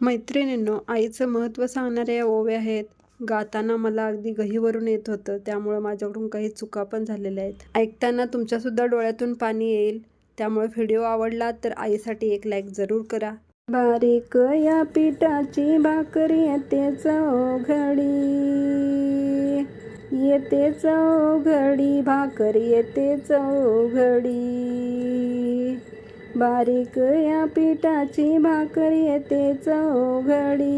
मैत्रिणींनो आईचं महत्त्व सांगणाऱ्या या ओव्या आहेत. गाताना मला अगदी गहीवरून येत होतं. त्यामुळं माझ्याकडून काही चुका पण झालेल्या आहेत. ऐकताना तुमच्यासुद्धा डोळ्यातून पाणी येईल. त्यामुळे व्हिडिओ आवडला तर आईसाठी एक लाईक जरूर करा. बारीक या पिठाची भाकरी येते चौघडी येते चौघडी भाकर येते चौघडी बारीक या पिठाची भाकर येते चौघडी.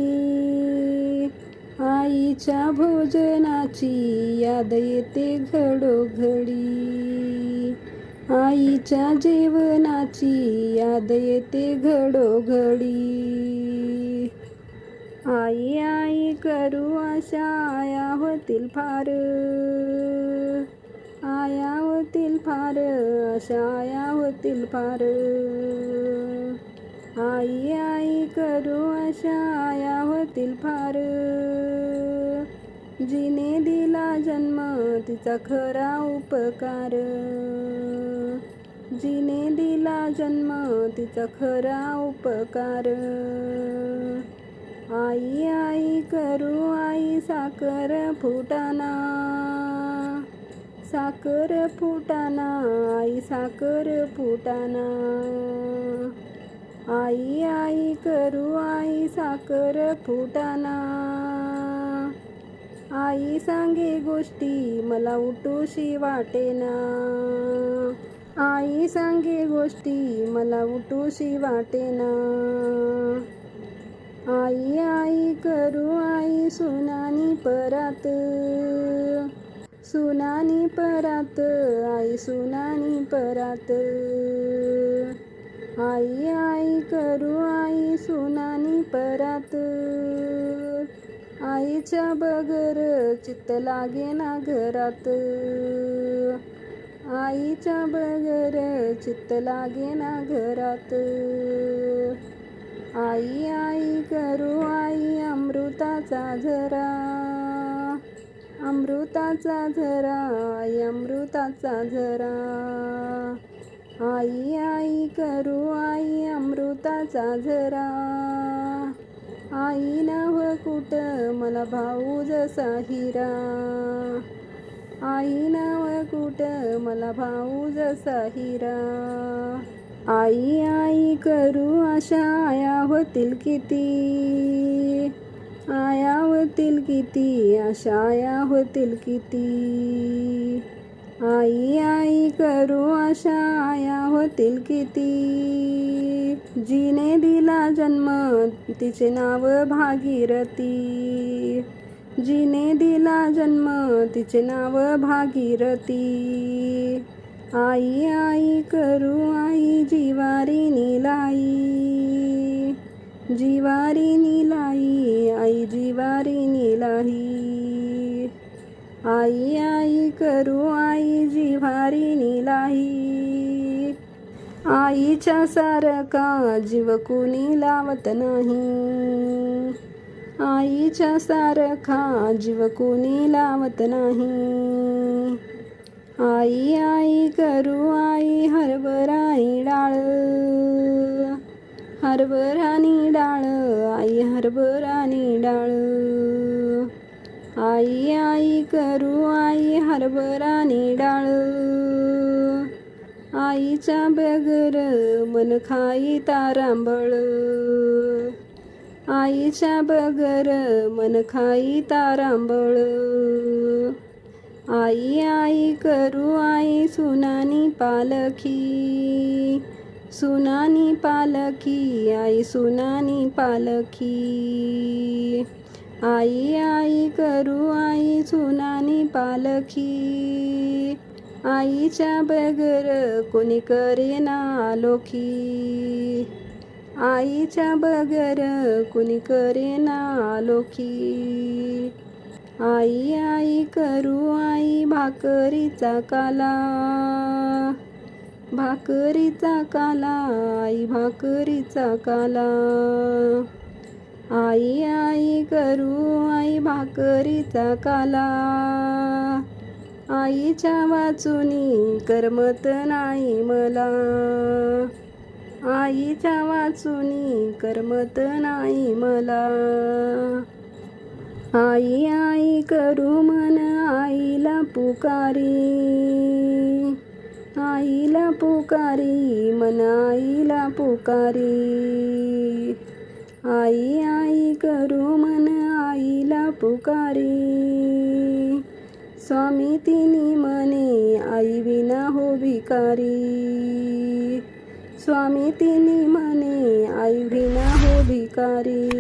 आईच्या भोजनाची याद येते घडोघडी. आईच्या जेवणाची याद येते घडोघडी. आई आई करू अशा आया होतील फार. पार अशाया अशा आया होतील पार. आई आई करू अशा आया होतील फार. जिने दिला जन्म तिचा खरा उपकार. जिने दिला जन्म तिचा खरा उपकार. आई आई करू आई साखर फुटाना. साखर फुटाना आई साखर फुटाना. आई आई करू आई साखर फुटाना. आई सांगे गोष्टी मला उठूशी वाटेना. आई सांगे गोष्टी मला उठूशी वाटेना. आई आई करू आई सुनानी परत. सुनानी परात आई सुनानी परात. आई आई करू आई सुनानी परात. आईच्या बगर चित्त लागे ना घरात. आईच्या बगर चित्त लागे ना घरात. आई आई करू आई अमृताचा झरा. अमृताचा झरा आई अमृताचा झरा. आई आई करू आई अमृताचा झरा. आई नाव कुट मला भाऊ जसा हिरा. आई नाव कुट मला भाऊ जसा हिरा. आई आई करू अशा आया होतील किती. आया होतील किती अशा आया होतील किती. आई आई करू अशा आया होतील किती. जिने दिला जन्म तिचे नाव भागीरथी. जिने दिला जन्म तिचे नाव भागीरथी. आई आई करू आई जिवारी लाई जिवारी निलाई आई जिवारी निलाही. आई आई करू आई जिवारी निलाही. आईच्या सारखा जीव कुणी लावत नाही. आईच्या सारखा जीव कुणी लावत नाही. आई आई करू आई हरभरा हरभरानी डाळ आई हरभरानी डाळ. आई आई करू आई हरभरानी डाळ. आईच्या बगर मन खाई तारांबळ आईच्या बगर मन खाई तारांबळ आई आई करू आई सुनानी पालखी. सुनानी पालखी आई सुनानी पालखी। आई आई करू आई सुनानी पालखी। आईच्या बगर कोणी करे ना लोखी। आईच्या बगर कुणी करे ना लोखी। आई आई करू आई भाकरीचा काला। भाकरीचा काला आई भाकरीचा काला. आई आई करू आई भाकरीचा काला. आईच्या वाचुनी करमत नाही मला. आईच्या वाचुनी करमत नाही मला. आई आई करू मन आईला पुकारी. आईला पुकारी मनाईला पुकारी. आई आई करू मन आईला पुकारी. स्वामी तिनी मने आई विना हो भिकारी. स्वामी तिनी मने आई विना हो भिकारी.